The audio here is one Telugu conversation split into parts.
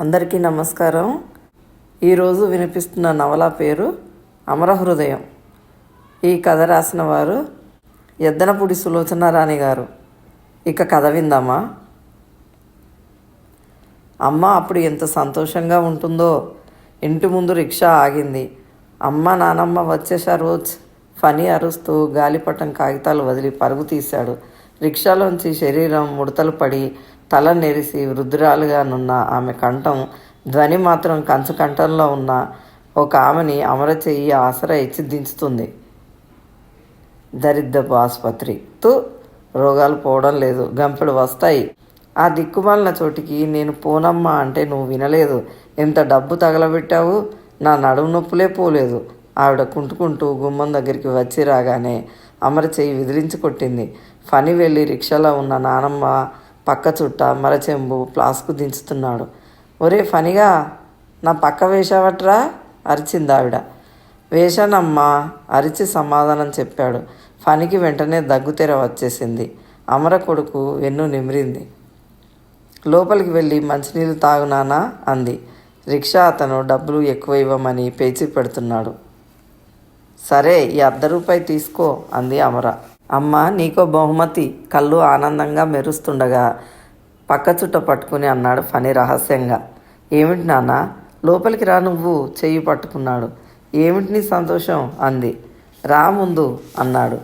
అందరికీ నమస్కారం. ఈరోజు వినిపిస్తున్న నవల పేరు అమరహృదయం ఈ కథ రాసిన వారు ఎద్దనపూడి సులోచన రాణి గారు. ఇక కథ విందామా? అమ్మ అప్పుడు ఎంత సంతోషంగా ఉంటుందో. ఇంటి ముందు రిక్షా ఆగింది. అమ్మ నానమ్మ వచ్చేశారు ఫనీ అరుస్తూ గాలిపటం కాగితాలు వదిలి పరుగు తీశాడు. రిక్షాలోంచి శరీరం ముడతలు పడి తల నెరిసి వృద్ధురాలుగానున్న ఆమె కంఠం ధ్వని మాత్రం కంచు కంఠంలో ఉన్న ఒక ఆమెని అమర చెయ్యి ఆసరా ఇచ్చి దించుతుంది. దరిద్రపు ఆసుపత్రి. తూ రోగాలు పోవడం లేదు. గంపెడు వస్తాయి. ఆ దిక్కుమాలిన చోటికి నేను పోనమ్మా అంటే నువ్వు వినలేదు. ఎంత డబ్బు తగలబెట్టావు? నా నడుము నొప్పులే పోలేదు. ఆవిడ కుంటుకుంటూ గుమ్మం దగ్గరికి వచ్చి రాగానే అమర చెయ్యి విదిలించి కొట్టింది. ఫని వెళ్ళి రిక్షాలో ఉన్న నానమ్మ పక్క చుట్ట మరచెంబు ఫ్లాస్కు దించుతున్నాడు. ఒరే ఫనిగా నా పక్క వేశావట్రా అరిచింది ఆవిడ. వేశానమ్మా అరిచి సమాధానం చెప్పాడు. ఫనికి వెంటనే దగ్గుతెర వచ్చేసింది. అమర కొడుకు వెన్ను నిమిరింది. లోపలికి వెళ్ళి మంచినీళ్ళు తాగునానా అంది. రిక్షా అతను డబ్బులు ఎక్కువ ఇవ్వమని పేచి పెడుతున్నాడు. సరే ఈ అర్ధ రూపాయి తీసుకో అంది అమర. అమ్మ నీకో బహుమతి. కళ్ళు ఆనందంగా మెరుస్తుండగా పక్క చుట్ట పట్టుకుని అన్నాడు ఫని రహస్యంగా. ఏమిటి నాన్న లోపలికి రా నువ్వు చెయ్యి పట్టుకున్నాడు. ఏమిటి నీ సంతోషం? అంది. రా ముందు అన్నాడు.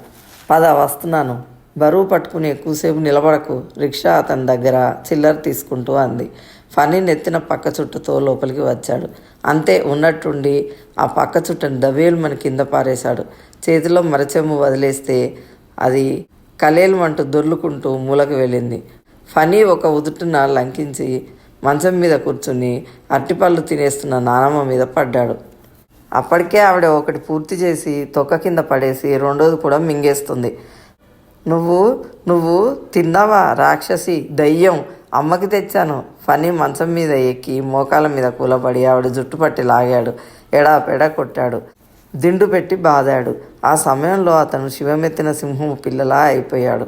పద వస్తున్నాను. బరువు పట్టుకుని ఎక్కువసేపు నిలబడకు. రిక్షా అతని దగ్గర చిల్లర తీసుకుంటూ అంది. ఫనీ నెత్తిన పక్క చుట్టతో లోపలికి వచ్చాడు. అంతే ఉన్నట్టుండి ఆ పక్క చుట్టని దవేలు మన కింద పారేశాడు. చేతిలో మరచెమ్ము వదిలేస్తే అది కలేలు మంట దొర్లుకుంటూ మూలకు వెళ్ళింది. ఫనీ ఒక ఉదుటున లంకించి మంచం మీద కూర్చుని అట్టిపళ్ళు తినేస్తున్న నానమ్మ మీద పడ్డాడు. అప్పటికే ఆవిడ ఒకటి పూర్తి చేసి తొక్క కింద పడేసి రెండోది కూడా మింగేస్తుంది. నువ్వు నువ్వు తిన్నావా రాక్షసి? దయ్యం అమ్మకి తెచ్చాను. ఫనీ మంచం మీద ఎక్కి మోకాల మీద కూలబడి ఆవిడ జుట్టు పట్టి లాగాడు. ఎడా పెడ కొట్టాడు. దిండు పెట్టి బాదాడు. ఆ సమయంలో అతను శివమెత్తిన సింహం పిల్లలా అయిపోయాడు.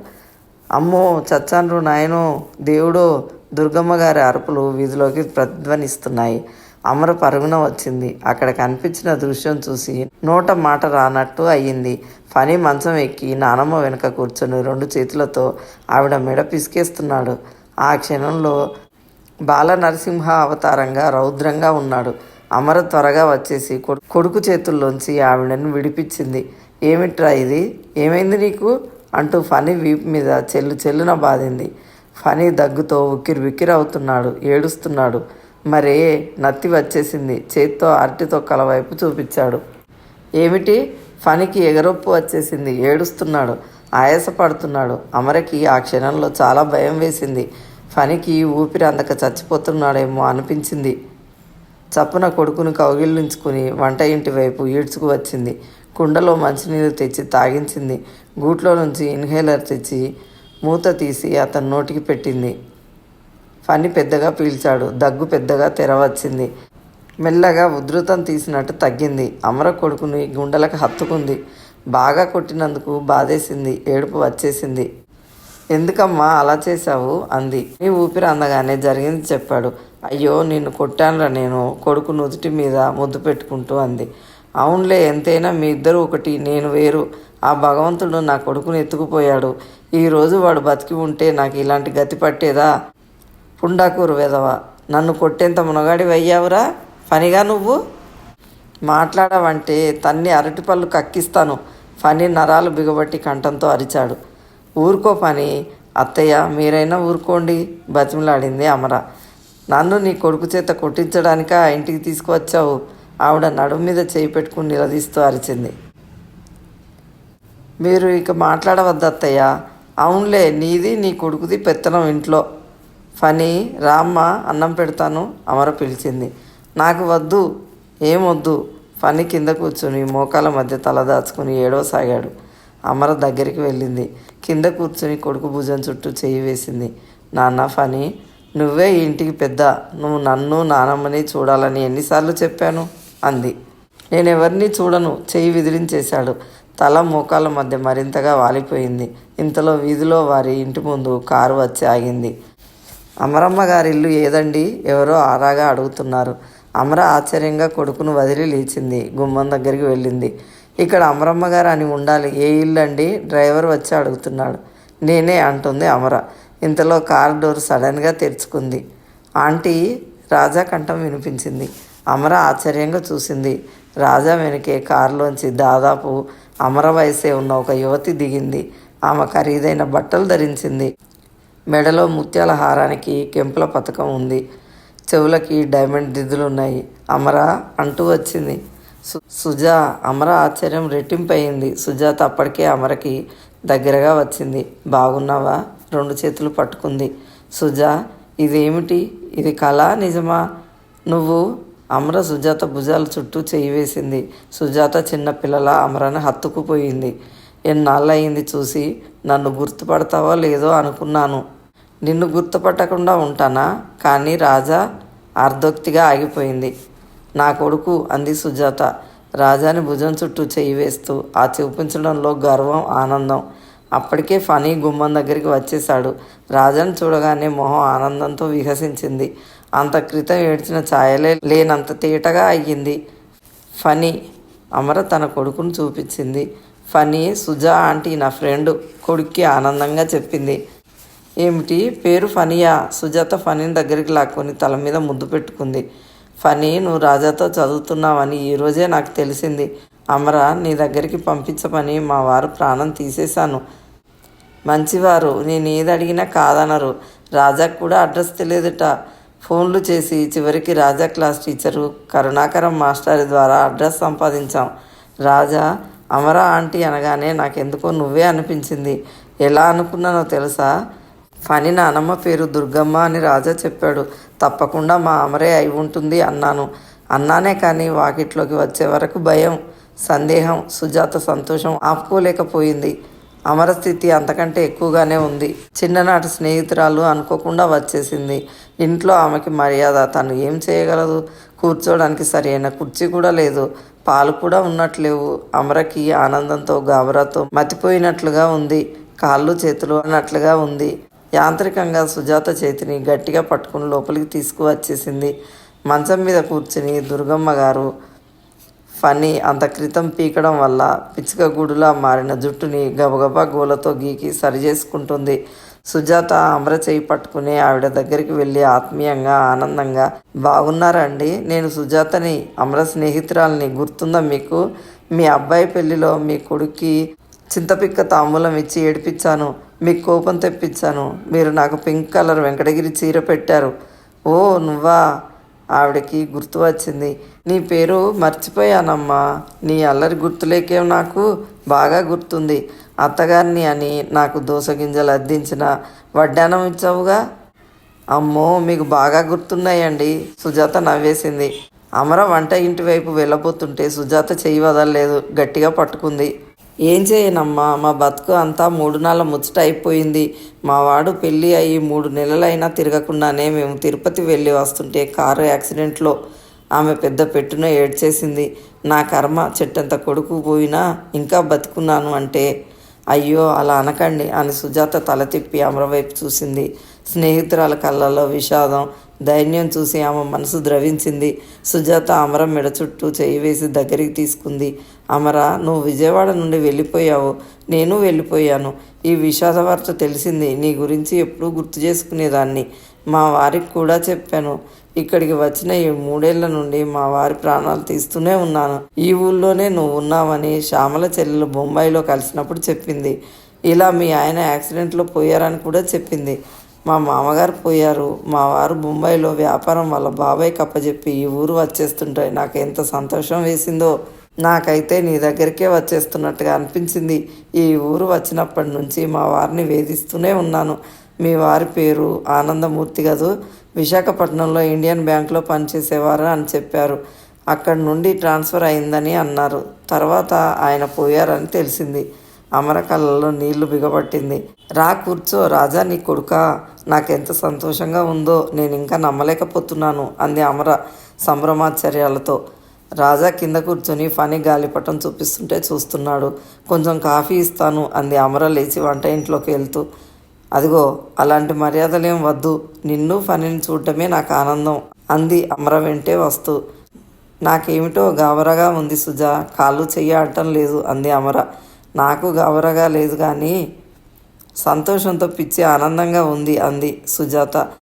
అమ్మో చచ్చాన్రు నాయనో దేవుడో దుర్గమ్మ గారి అరుపులు వీధిలోకి ప్రతిధ్వనిస్తున్నాయి అమర పరుగున వచ్చింది. అక్కడ కనిపించిన దృశ్యం చూసి నోట మాట రానట్టు అయ్యింది. ఫనీ మంచం ఎక్కి నానమ్మ వెనుక కూర్చొని రెండు చేతులతో ఆవిడ మెడ పిసికేస్తున్నాడు. ఆ క్షణంలో బాల నరసింహ అవతారంగా రౌద్రంగా ఉన్నాడు. అమర త్వరగా వచ్చేసి కొడు- కొడుకు చేతుల్లోంచి ఆవిడను విడిపించింది. ఏమిట్రా ఇది? ఏమైంది నీకు? అంటూ ఫనీ వీపు మీద చెల్లు చెల్లున బాధింది. ఫనీ దగ్గుతో ఉక్కిరి ఉక్కిరి అవుతున్నాడు ఏడుస్తున్నాడు. మరే నత్తి వచ్చేసింది చేత్తో అరటితో కలవైపు చూపించాడు. ఏమిటి? ఫనికి ఎగరొప్పు వచ్చేసింది ఏడుస్తున్నాడు ఆయాసపడుతున్నాడు. అమరకి ఆ క్షణంలో చాలా భయం వేసింది. ఫనికి ఊపిరి అందక చచ్చిపోతున్నాడేమో అనిపించింది. చప్పున కొడుకును కౌగిలించుకుని వంట ఇంటి వైపు ఈడ్చుకు వచ్చింది. కుండలో మంచినీళ్ళు తెచ్చి తాగించింది. గూట్లో నుంచి ఇన్హేలర్ తెచ్చి మూత తీసి అతని నోటికి పెట్టింది. పని పెద్దగా పీల్చాడు. దగ్గు పెద్దగా తెరవచ్చింది మెల్లగా ఉధృతం తీసినట్టు తగ్గింది. అమర కొడుకుని గుండెలకు హత్తుకుంది. బాగా కొట్టినందుకు బాధేసింది. ఏడుపు వచ్చేసింది. ఎందుకమ్మా అలా చేశావు? అంది. నీ ఊపిరి అందగానే జరిగింది చెప్పాడు. అయ్యో నిన్ను కొట్టానురా నేను. కొడుకు నుదుటి మీద ముద్దు పెట్టుకుంటూ అంది. అవునులే ఎంతైనా మీ ఇద్దరు ఒకటి నేను వేరు. ఆ భగవంతుడు నా కొడుకుని ఎత్తుకుపోయాడు. ఈరోజు వాడు బతికి ఉంటే నాకు ఇలాంటి గతి పట్టేదా? పుండాకూరు వెధవ నన్ను కొట్టేంత మునగాడి అయ్యావురా ఫనిగా నువ్వు? మాట్లాడవంటే తన్ని అరటిపళ్ళు కక్కిస్తాను. ఫని నరాలు బిగబట్టి కంఠంతో అరిచాడు. ఊరుకో పని అత్తయ్య మీరైనా ఊరుకోండి బతిమలాడింది అమర. నన్ను నీ కొడుకు చేత కొట్టించడానిక ఇంటికి తీసుకువచ్చావు? ఆవిడ నడుము మీద చేయి పెట్టుకుని నిలదీస్తూ అరిచింది. మీరు ఇక మాట్లాడవద్దు అత్తయ్య. అవునులే నీది నీ కొడుకుది పెత్తనం ఇంట్లో. ఫనీ రామ్మ అన్నం పెడతాను అమర పిలిచింది. నాకు వద్దు ఏమొద్దు ఫనీ కింద కూర్చుని మోకాల మధ్య తల దాచుకుని ఏడవసాగాడు అమర దగ్గరికి వెళ్ళింది. కింద కూర్చుని కొడుకు భుజం చుట్టూ చేయి వేసింది. నాన్న ఫనీ నువ్వే ఇంటికి పెద్ద నువ్వు నన్ను నానమ్మని చూడాలని ఎన్నిసార్లు చెప్పాను? అంది. నేనెవరిని చూడను చెయ్యి విదిలించేశాడు. తల మోకాల మధ్య మరింతగా వాలిపోయింది. ఇంతలో వీధిలో వారి ఇంటి ముందు కారు వచ్చి ఆగింది. అమరమ్మ గారి ఇల్లు ఏదండి? ఎవరో ఆరాగా అడుగుతున్నారు. అమర ఆశ్చర్యంగా కొడుకును వదిలి లేచింది. గుమ్మం దగ్గరికి వెళ్ళింది. ఇక్కడ అమరమ్మ గారు అని ఉండాలి. ఏ ఇల్లు అండి? డ్రైవర్ వచ్చి అడుగుతున్నాడు. నేనే అంటుంది అమర. ఇంతలో కార్ డోర్ సడన్గా తెరుచుకుంది. ఆంటీ రాజా కంఠం వినిపించింది. అమర ఆశ్చర్యంగా చూసింది. రాజా వెనకే కారులోంచి దాదాపు అమర వయసే ఉన్న ఒక యువతి దిగింది. ఆమె ఖరీదైన బట్టలు ధరించింది. మెడలో ముత్యాల హారానికి కెంపుల పథకం ఉంది. చెవులకి డైమండ్ దిద్దులు ఉన్నాయి అమర అంటూ వచ్చింది. సు సుజా అమర ఆశ్చర్యం రెట్టింపయింది. సుజాత అప్పటికే అమరకి దగ్గరగా వచ్చింది. బాగున్నావా? రెండు చేతులు పట్టుకుంది. సుజా ఇదేమిటి? ఇది కళ నిజమా? నువ్వు అమర సుజాత భుజాల చుట్టూ చేయి వేసింది. సుజాత చిన్న పిల్లల అమరను హత్తుకుపోయింది. ఎన్నాళ్ళయింది చూసి నన్ను గుర్తుపడతావో లేదో అనుకున్నాను. నిన్ను గుర్తుపట్టకుండా ఉంటానా? కానీ రాజా అర్ధోక్తిగా ఆగిపోయింది. నా కొడుకు అంది సుజాత. రాజాని భుజం చుట్టూ చేయి వేస్తూ ఆ చూపించడంలో గర్వం ఆనందం. అప్పటికే ఫనీ గుమ్మం దగ్గరికి వచ్చేశాడు. రాజన్ చూడగానే మొహం ఆనందంతో వికసించింది అంత క్రితం ఏడ్చిన ఛాయలే లేనంత తేటగా అయ్యింది. ఫనీ అమర తన కొడుకును చూపించింది. ఫనీ సుజా ఆంటీ నా ఫ్రెండ్ కొడుక్కి ఆనందంగా చెప్పింది. ఏమిటి? పేరు ఫనియా సుజాత ఫనీని దగ్గరికి లాక్కొని తల మీద ముద్దు పెట్టుకుంది. ఫనీ నువ్వు రాజాతో చదువుతున్నావని ఈరోజే నాకు తెలిసింది. అమరా నీ దగ్గరికి పంపించమని మా వారు ప్రాణం తీసేశాను. మంచివారు నేను ఏది అడిగినా కాదనరు. రాజాకు కూడా అడ్రస్ తెలియదుట. ఫోన్లు చేసి చివరికి Raja class teacher Karunakaram master ద్వారా అడ్రస్ సంపాదించాం. రాజా అమరా ఆంటీ అనగానే నాకెందుకో నువ్వే అనిపించింది. ఎలా అనుకున్నానో తెలుసా? ఫని నానమ్మ పేరు దుర్గమ్మ అని రాజా చెప్పాడు. తప్పకుండా మా అమరే అయి ఉంటుంది అన్నాను. అన్నానే కానీ వాకిట్లోకి వచ్చే వరకు భయం. సందేహం సుజాత సంతోషం ఆపుకోలేకపోయింది. అమర స్థితి అంతకంటే ఎక్కువగానే ఉంది. చిన్ననాటి స్నేహితురాలు అనుకోకుండా వచ్చేసింది. ఇంట్లో ఆమెకి మర్యాద తను ఏం చేయగలదు? కూర్చోడానికి సరైన కుర్చీ కూడా లేదు. పాలు కూడా ఉన్నట్లేవు. అమరకి ఆనందంతో గాబరాతో మతిపోయినట్లుగా ఉంది. కాళ్ళు చేతులు అన్నట్లుగా ఉంది. యాంత్రికంగా సుజాత చేతిని గట్టిగా పట్టుకుని లోపలికి తీసుకువచ్చేసింది. మంచం మీద కూర్చుని దుర్గమ్మ గారు ఫనీ అంత క్రితం పీకడం వల్ల పిచ్చుక గూడులా మారిన జుట్టుని గబగబా గోలతో గీకి సరిచేసుకుంటుంది. సుజాత అమర చేయి పట్టుకుని ఆవిడ దగ్గరికి వెళ్ళి ఆత్మీయంగా ఆనందంగా బాగున్నారండి. నేను సుజాతని అమర స్నేహితురాలని గుర్తుందా మీకు? మీ అబ్బాయి పెళ్ళిలో మీ కొడుక్కి చింతపిక్క తాంబూలం ఇచ్చి ఏడిపించాను. మీకు కోపం తెప్పించాను. మీరు నాకు పింక్ కలర్ వెంకటగిరి చీర పెట్టారు. ఓ నువ్వా? ఆవిడకి గుర్తు వచ్చింది. నీ పేరు మర్చిపోయానమ్మా. నీ అల్లరి గుర్తులేకే నాకు బాగా గుర్తుంది. అత్తగారిని అని నాకు దోసగింజలు అద్దించిన వడ్డానం ఇచ్చావుగా? అమ్మో మీకు బాగా గుర్తున్నాయండి. సుజాత నవ్వేసింది. అమర వంట ఇంటి వైపు వెళ్ళబోతుంటే సుజాత చెయ్యి వదలలేదు. గట్టిగా పట్టుకుంది. ఏం చేయనమ్మా? మా బతుకు అంతా మూడు నెలల ముచ్చట అయిపోయింది. మా వాడు పెళ్ళి అయ్యి మూడు నెలలైనా తిరగకుండానే మేము తిరుపతి వెళ్ళి వస్తుంటే కారు యాక్సిడెంట్లో ఆమె పెద్ద పెట్టున ఏడ్చేసింది. నా కర్మ చెట్టంత కొడుకు పోయినా ఇంకా బతుకున్నాను అంటే అయ్యో అలా అనకండి అని సుజాత తల తిప్పి అమర వైపు చూసింది. స్నేహితురాల కళ్ళల్లో విషాదం ధైర్యం చూసి ఆమె మనసు ద్రవించింది. సుజాత అమర మెడ చుట్టూ చేయి వేసి దగ్గరికి తీసుకుంది. అమరా నువ్వు విజయవాడ నుండి వెళ్ళిపోయావు. నేను వెళ్ళిపోయాను. ఈ విషాద వార్త తెలిసింది. నీ గురించి ఎప్పుడూ గుర్తు చేసుకునేదాన్ని. మా వారికి కూడా చెప్పాను. ఇక్కడికి వచ్చిన ఈ మూడేళ్ళ నుండి మా వారి ప్రాణాలు తీస్తూనే ఉన్నాను. ఈ ఊళ్ళోనే నువ్వు ఉన్నావని శ్యామల చెల్లెలు బొంబాయిలో కలిసినప్పుడు చెప్పింది. ఇలా మీ ఆయన యాక్సిడెంట్లో పోయారని కూడా చెప్పింది. మా మామగారు పోయారు. మా వారు బొంబాయిలో వ్యాపారం వాళ్ళ బాబాయ్ కప్పచెప్పి ఈ ఊరు వచ్చేస్తుంటే నాకు ఎంత సంతోషం వేసిందో. నాకైతే నీ దగ్గరికే వచ్చేస్తున్నట్టుగా అనిపించింది. ఈ ఊరు వచ్చినప్పటి నుంచి మా వారిని వేధిస్తూనే ఉన్నాను. మీ వారి పేరు ఆనందమూర్తి గదు విశాఖపట్నంలో ఇండియన్ బ్యాంక్లో పనిచేసేవారు అని చెప్పారు. అక్కడి నుండి ట్రాన్స్ఫర్ అయిందని అన్నారు. తర్వాత ఆయన పోయారని తెలిసింది. అమరకళ్ళలో నీళ్ళు బిగబట్టింది. రా కూర్చో రాజా నీ కొడుకా. నాకెంత సంతోషంగా ఉందో నేను ఇంకా నమ్మలేకపోతున్నాను అంది అమర సంభ్రమాచర్యాలతో రాజా కింద కూర్చొని ఫనీ గాలిపటం చూపిస్తుంటే చూస్తున్నాడు. కొంచెం కాఫీ ఇస్తాను అంది అమర లేచి వంట ఇంట్లోకి వెళ్తూ. అదిగో అలాంటి మర్యాదలేం వద్దు. నిన్ను ఫణిని చూడటమే నాకు ఆనందం అంది అమర వెంటే వస్తూ. నాకేమిటో గాబరగా ఉంది సుజా. కాళ్ళు చెయ్యి ఆడటం లేదు అంది అమర. నాకు గాబరగా లేదు కానీ సంతోషంతో పిచ్చి ఆనందంగా ఉంది అంది సుజాత.